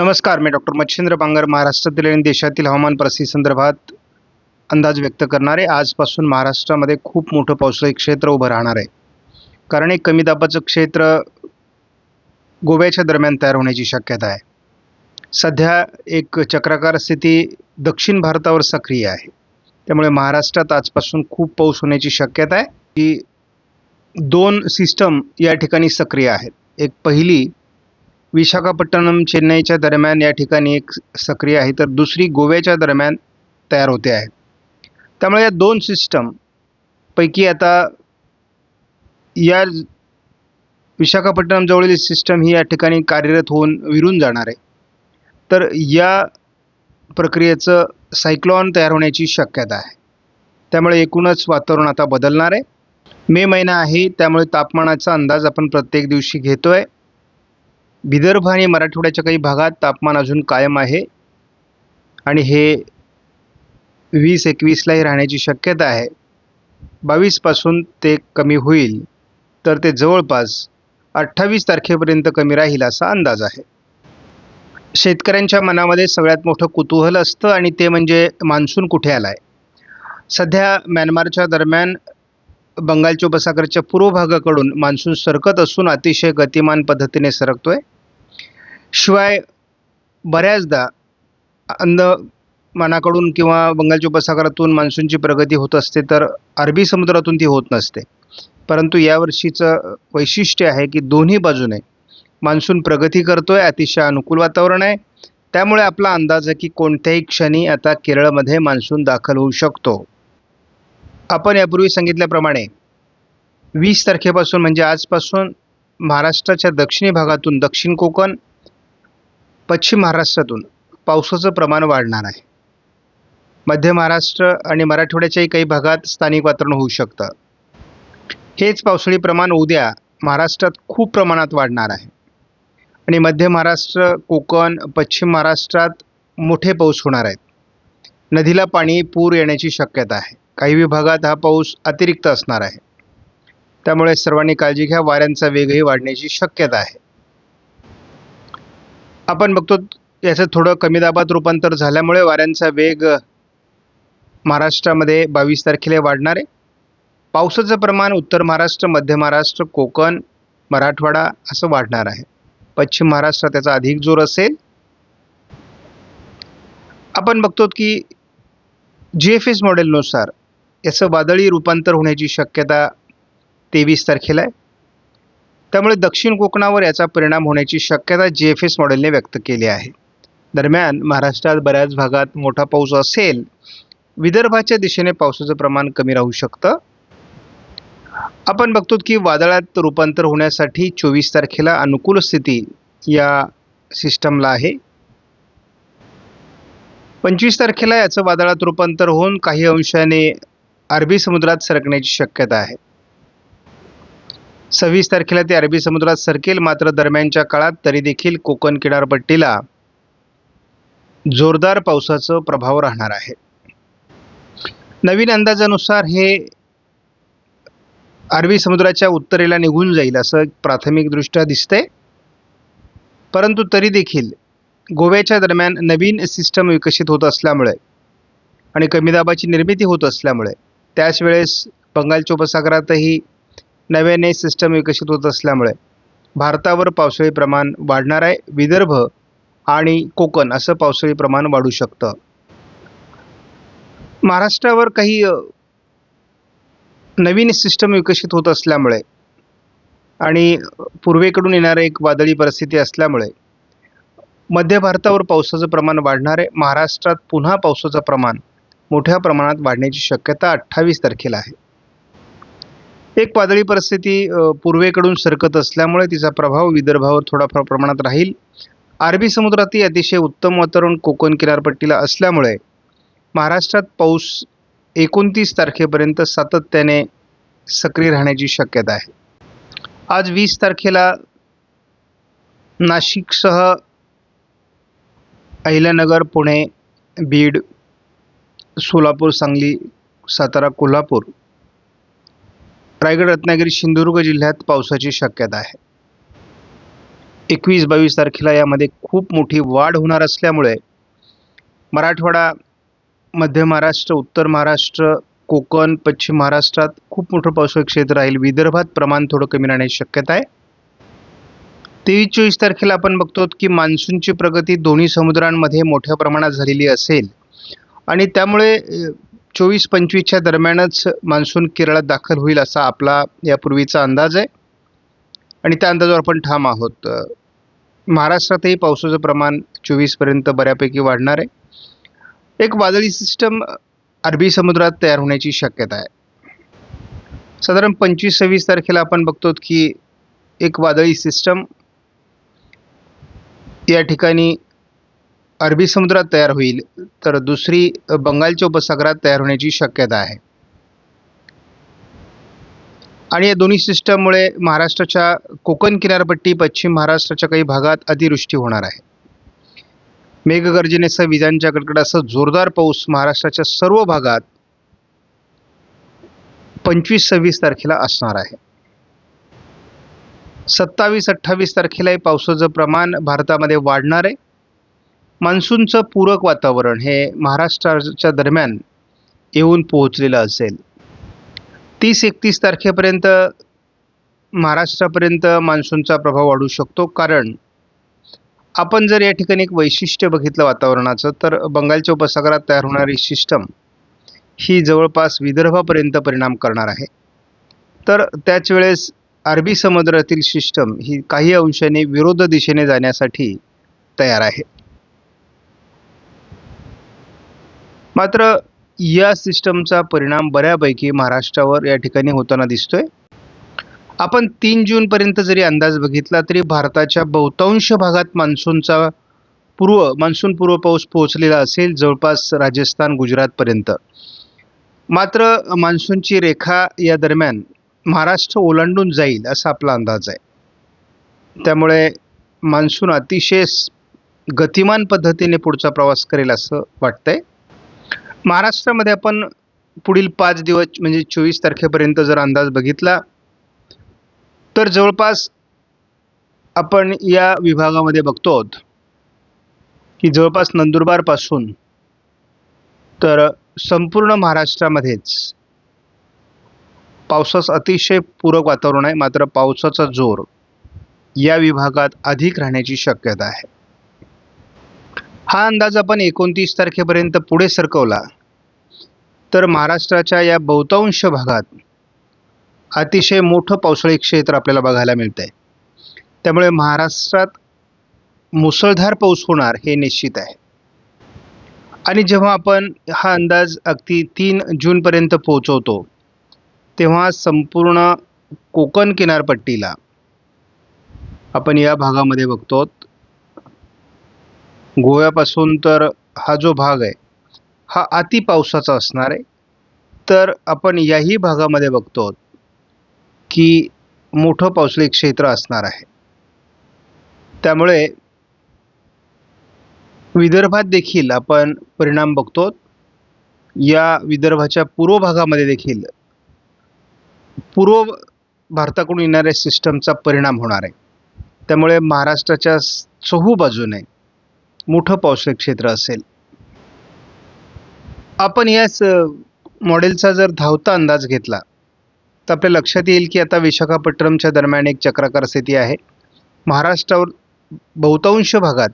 नमस्कार मी डॉक्टर मच्छिंद्र बांगर महाराष्ट्रातील आणि देशातील हवामान परिस्थितीसंदर्भात अंदाज व्यक्त करणारे. आजपासून महाराष्ट्रामध्ये खूप मोठं पावसाळी क्षेत्र उभं राहणार आहे. कारण एक कमी दाबाचं क्षेत्र गोव्याच्या दरम्यान तयार होण्याची शक्यता आहे. सध्या एक चक्राकार स्थिती दक्षिण भारतावर सक्रिय आहे. त्यामुळे महाराष्ट्रात आजपासून खूप पाऊस होण्याची शक्यता आहे. की दोन सिस्टम या ठिकाणी सक्रिय आहेत. एक पहिली विशाखापट्टणम चेन्नईच्या दरम्यान या ठिकाणी एक सक्रिय आहे. तर दुसरी गोव्याच्या दरम्यान तयार होते आहे. त्यामुळे या दोन सिस्टम पैकी आता या विशाखापट्टणमजवळील सिस्टम ही या ठिकाणी कार्यरत होऊन विरून जाणार आहे. तर या प्रक्रियेचं सायक्लॉन तयार होण्याची शक्यता आहे. त्यामुळे एकूणच वातावरण आता बदलणार आहे. मे महिना आहे त्यामुळे तापमानाचा अंदाज आपण प्रत्येक दिवशी घेतो आहे विदर्भ आणि मराठवाड्याच्या काही भागात तापमान अजून कायम आहे. आणि हे वीस एकवीसलाही राहण्याची शक्यता आहे. बावीसपासून ते कमी होईल. तर ते जवळपास अठ्ठावीस तारखेपर्यंत कमी राहील असा अंदाज आहे. शेतकऱ्यांच्या मनामध्ये सगळ्यात मोठं कुतूहल असतं आणि ते म्हणजे मान्सून कुठे आला आहे सध्या म्यानमारच्या दरम्यान बंगालच्या उपसागराच्या पूर्व भागाकडून मान्सून सरकत असून अतिशय गतिमान पद्धतीने सरकतोय. शिवाय बऱ्याचदा अंदमानाकडून किंवा बंगालच्या उपसागरातून मान्सूनची प्रगती होत असते तर अरबी समुद्रातून ती होत नसते. परंतु यावर्षीचं वैशिष्ट्य आहे की दोन्ही बाजूने मान्सून प्रगती करतोय अतिशय अनुकूल वातावरण आहे. त्यामुळे आपला अंदाज आहे की कोणत्याही क्षणी आता केरळमध्ये मान्सून दाखल होऊ शकतो. आपण यापूर्वी सांगितल्याप्रमाणे वीस तारखेपासून म्हणजे आजपासून महाराष्ट्राच्या दक्षिणी भागातून दक्षिण कोकण पश्चिम महाराष्ट्रातून पावसाचं प्रमाण वाढणार आहे. मध्य महाराष्ट्र आणि मराठवाड्याच्याही काही भागात स्थानिक वातावरण होऊ शकतं. हेच पावसाळी प्रमाण उद्या महाराष्ट्रात खूप प्रमाणात वाढणार आहे. आणि मध्य महाराष्ट्र कोकण पश्चिम महाराष्ट्रात मोठे पाऊस होणार आहेत. नदीला पाणी पूर येण्याची शक्यता आहे. काही विभागात हा पाऊस अतिरिक्त असणार आहे. त्यामुळे सर्वांनी काळजी घ्या वाऱ्यांचा वेगही वाढण्याची शक्यता आहे. आपण बघतो याचं थोडं कमी दाबात रूपांतर झाल्यामुळे वाऱ्यांचा वेग महाराष्ट्रामध्ये बावीस तारखेला वाढणार आहे. पावसाचं प्रमाण उत्तर महाराष्ट्र मध्य महाराष्ट्र कोकण मराठवाडा असं वाढणार आहे. पश्चिम महाराष्ट्रात त्याचा अधिक जोर असेल. आपण बघतो की जी एफ एस मॉडेलनुसार याचं वादळी रूपांतर होण्याची शक्यता तेवीस तारखेला आहे. त्यामुळे दक्षिण कोकणावर याचा परिणाम होण्याची शक्यता जी एफ एस मॉडेलने व्यक्त केली आहे. दरम्यान महाराष्ट्रात बऱ्याच भागात मोठा पाऊस असेल विदर्भाच्या दिशेने पावसाचं प्रमाण कमी राहू शकतं. आपण बघतो की वादळात रूपांतर होण्यासाठी चोवीस तारखेला अनुकूल स्थिती या सिस्टमला आहे. पंचवीस तारखेला याचं वादळात रूपांतर होऊन काही अंशाने अरबी समुद्रात सरकण्याची शक्यता आहे. सव्वीस तारखेला ते अरबी समुद्रात सरकेल मात्र दरम्यानच्या काळात तरी देखील कोकण किनारपट्टीला जोरदार पावसाचा प्रभाव राहणार आहे. नवीन अंदाजानुसार हे अरबी समुद्राच्या उत्तरेला निघून जाईल असं प्राथमिकदृष्ट्या दिसतंय. परंतु तरी देखील गोव्याच्या दरम्यान नवीन सिस्टम विकसित होत असल्यामुळे आणि कमी दाबाची निर्मिती होत असल्यामुळे त्याच वेळेस बंगालच्या उपसागरातही नव्याने सिस्टम विकसित होत असल्यामुळे भारतावर पावसाळी प्रमाण वाढणार आहे. विदर्भ आणि कोकण असं पावसाळी प्रमाण वाढू शकतं. महाराष्ट्रावर काही नवीन सिस्टम विकसित होत असल्यामुळे आणि पूर्वेकडून येणारं एक वादळी परिस्थिती असल्यामुळे मध्य भारतावर पावसाचं प्रमाण वाढणार आहे. महाराष्ट्रात पुन्हा पावसाचं प्रमाण मोठ्या प्रमाणात वाढण्याची शक्यता अठ्ठावीस तारखेला आहे. एक वादळी परिस्थिती पूर्वेकडून सरकत असल्यामुळे तिचा प्रभाव विदर्भावर थोडाफार प्रमाणात राहील. अरबी समुद्रातही अतिशय उत्तम वातावरण कोकण किनारपट्टीला असल्यामुळे महाराष्ट्रात पाऊस एकोणतीस तारखेपर्यंत सातत्याने सक्रिय राहण्याची शक्यता आहे. आज वीस तारखेला नाशिकसह अहिल्यानगर पुणे बीड सोलापूर सांगली सातारा कोल्हापूर. रायगड रत्नागिरी सिंधुदुर्ग जिल्ह्यात पावसाची शक्यता आहे. एकवीस बावीस तारखेला यामध्ये खूप मोठी वाढ होणार असल्यामुळे मराठवाडा मध्य महाराष्ट्र उत्तर महाराष्ट्र कोकण पश्चिम महाराष्ट्रात खूप मोठं पावसाळी क्षेत्र राहील. विदर्भात प्रमाण थोडं कमी राहण्याची शक्यता आहे. तेवीस चोवीस तारखेला आपण बघतो की मान्सूनची प्रगती दोन्ही समुद्रांमध्ये मोठ्या प्रमाणात झालेली असेल. आणि त्यामुळे चोवीस पंचवीसच्या दरम्यानच मान्सून केरळात दाखल होईल असा आपला यापूर्वीचा अंदाज आहे. आणि त्या अंदाजावर आपण ठाम आहोत. महाराष्ट्रातही पावसाचं प्रमाण चोवीसपर्यंत बऱ्यापैकी वाढणार आहे. एक वादळी सिस्टम अरबी समुद्रात तयार होण्याची शक्यता आहे. साधारण पंचवीस सव्वीस तारखेला आपण बघतो की एक वादळी सिस्टम या ठिकाणी अरबी समुद्रात तयार होईल तर दुसरी बंगालच्या उपसागरात तयार होण्याची शक्यता आहे. आणि या दोन्ही सिस्टममुळे महाराष्ट्राच्या कोकण किनारपट्टी पश्चिम महाराष्ट्राच्या काही भागात अतिवृष्टी होणार आहे. मेघगर्जनेसह विजांच्या कडकडासह जोरदार पाऊस महाराष्ट्राच्या सर्व भागात पंचवीस सव्वीस तारखेला असणार आहे. सत्तावीस अठ्ठावीस तारखेलाही पावसाचं प्रमाण भारतामध्ये वाढणार आहे. मान्सूनचं पूरक वातावरण हे महाराष्ट्राच्या दरम्यान येऊन पोहोचलेलं असेल. तीस एकतीस तारखेपर्यंत महाराष्ट्रापर्यंत मान्सूनचा प्रभाव वाढू शकतो. कारण आपण जर या ठिकाणी एक वैशिष्ट्य बघितलं वातावरणाचं तर बंगालच्या उपसागरात तयार होणारी सिस्टम ही जवळपास विदर्भापर्यंत परिणाम करणार आहे. तर त्याच वेळेस अरबी समुद्रातील सिस्टम ही काही अंशाने विरोध दिशेने जाण्यासाठी तयार आहे. मात्र या सिस्टमचा परिणाम बऱ्यापैकी महाराष्ट्रावर या ठिकाणी होताना दिसतोय. आपण तीन जूनपर्यंत जरी अंदाज बघितला तरी भारताच्या बहुतांश भागात मान्सूनचा पूर्व मान्सून पूर्व पाऊस पोहोचलेला असेल जवळपास राजस्थान गुजरातपर्यंत मात्र मान्सूनची रेखा या दरम्यान महाराष्ट्र ओलांडून जाईल असा आपला अंदाज आहे. त्यामुळे मान्सून अतिशय गतिमान पद्धतीने पुढचा प्रवास करेल असं वाटतंय. महाराष्ट्रामध्ये आपण पुढील पाच दिवस म्हणजे चोवीस तारखेपर्यंत जर अंदाज बघितला तर जवळपास आपण या विभागामध्ये बघतो आहोत की जवळपास नंदुरबारपासून तर संपूर्ण महाराष्ट्रामध्येच पावसास अतिशय पूरक वातावरण आहे. मात्र पावसाचा जोर या विभागात अधिक राहण्याची शक्यता आहे. हा अंदाज आपण एकोणतीस तारखेपर्यंत पुढे सरकवला. तर महाराष्ट्राच्या या बहुतांश भागात अतिशय मोठं पावसाळी क्षेत्र आपल्याला बघायला मिळतं आहे त्यामुळे महाराष्ट्रात मुसळधार पाऊस होणार हे निश्चित आहे. आणि जेव्हा आपण हा अंदाज अगदी तीन जूनपर्यंत पोहोचवतो तेव्हा संपूर्ण कोकण किनारपट्टीला आपण या भागामध्ये बघतो गोव्यापासून तर हा जो भाग आहे हा अति पावसाचा असणार आहे. तर आपण याही भागामध्ये बघतो की मोठं पावसाळी क्षेत्र असणार आहे. त्यामुळे विदर्भात देखील आपण परिणाम बघतो. या विदर्भाच्या पूर्व भागामध्ये देखील पूर्व भारताकडून येणाऱ्या सिस्टमचा परिणाम होणार आहे. त्यामुळे महाराष्ट्राच्या चहू बाजूने मोठं पावसाळी क्षेत्र असेल. आपण याच मॉडेलचा जर धावता अंदाज घेतला तर आपल्या लक्षात येईल की आता विशाखापट्टणमच्या दरम्यान एक चक्राकार स्थिती आहे. महाराष्ट्रावर बहुतांश भागात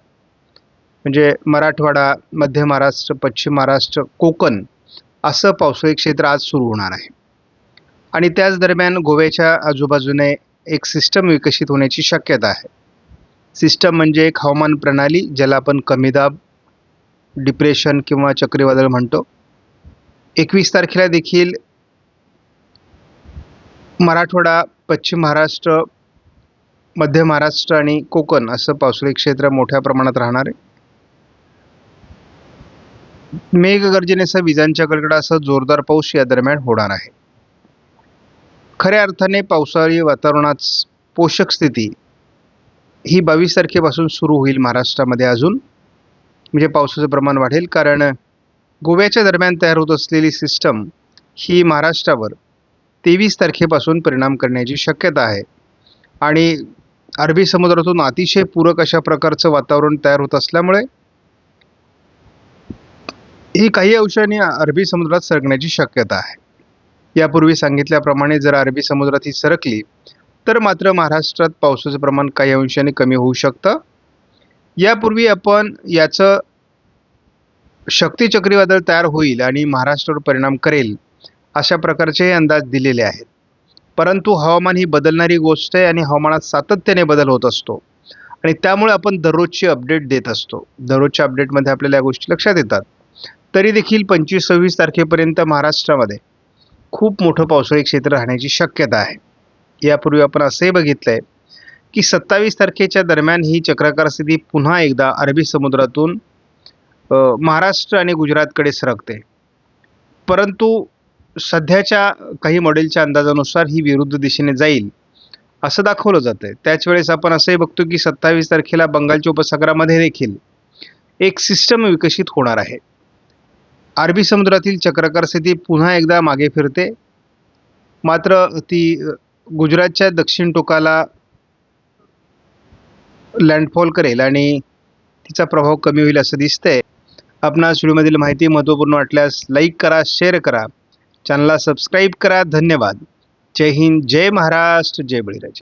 म्हणजे मराठवाडा मध्य महाराष्ट्र पश्चिम महाराष्ट्र कोकण असं पावसाळी क्षेत्र आज सुरू होणार आहे. आणि त्याच दरम्यान गोव्याच्या आजूबाजूने एक सिस्टम विकसित होण्याची शक्यता आहे. सिस्टम म्हणजे एक हवामान प्रणाली ज्याला आपण कमीदाब डिप्रेशन किंवा चक्रीवादळ म्हणतो. एकवीस तारखेला देखील मराठवाडा पश्चिम महाराष्ट्र मध्य महाराष्ट्र आणि कोकण असं पावसाळी क्षेत्र मोठ्या प्रमाणात राहणार आहे. मेघगर्जनेसह विजांच्या कडकडासह जोरदार पाऊस या दरम्यान होणार आहे. खऱ्या अर्थाने पावसाळी वातावरणात पोषक स्थिती ही बावीस तारखेपासून सुरू होईल महाराष्ट्रामध्ये अजून. म्हणजे पावसाचं प्रमाण वाढेल कारण गोव्याच्या दरम्यान तयार होत असलेली सिस्टम ही महाराष्ट्रावर तेवीस तारखेपासून परिणाम करण्याची शक्यता आहे. आणि अरबी समुद्रातून अतिशय पूरक अशा प्रकारचं वातावरण तयार होत असल्यामुळे ही काही अंशांनी अरबी समुद्रात सरकण्याची शक्यता आहे. यापूर्वी सांगितल्याप्रमाणे जर अरबी समुद्रात ही सरकली तर मात्र महाराष्ट्रात पावसाचं प्रमाण काही अंशाने कमी होऊ शकतं. यापूर्वी आपण याचं शक्ती चक्रीवादळ तयार होईल आणि महाराष्ट्रावर परिणाम करेल अशा प्रकारचे अंदाज दिलेले आहेत. परंतु हवामान ही बदलणारी गोष्ट आहे आणि हवामानात सातत्याने बदल होत असतो. आणि त्यामुळे आपण दररोजची अपडेट देत असतो. दररोजच्या अपडेटमध्ये आपल्याला या गोष्टी लक्षात येतात. तरी देखील पंचवीस सव्वीस तारखेपर्यंत महाराष्ट्रामध्ये खूप मोठं पावसाळी क्षेत्र राहण्याची शक्यता आहे. यापूर्वी आपण असंही बघितलं आहे की सत्तावीस तारखेच्या दरम्यान ही चक्राकार स्थिती पुन्हा एकदा अरबी समुद्रातून महाराष्ट्र आणि गुजरातकडे सरकते. परंतु सध्याच्या काही मॉडेलच्या अंदाजानुसार ही विरुद्ध दिशेने जाईल असं दाखवलं जातं आहे त्याच वेळेस आपण असंही बघतो की सत्तावीस तारखेला बंगालच्या उपसागरामध्ये देखील एक सिस्टम विकसित होणार आहे. अरबी समुद्रातील चक्राकार स्थिती पुन्हा एकदा मागे फिरते. मात्र ती गुजरातच्या दक्षिण टोकाला लँडफॉल करेल आणि तिचा प्रभाव कमी होईल असं दिसतंय. आपणास व्हिडिओमधील माहिती महत्त्वपूर्ण वाटल्यास लाईक करा शेअर करा. चॅनलला सबस्क्राईब करा. धन्यवाद. जय हिंद जय महाराष्ट्र जय बळीराजा.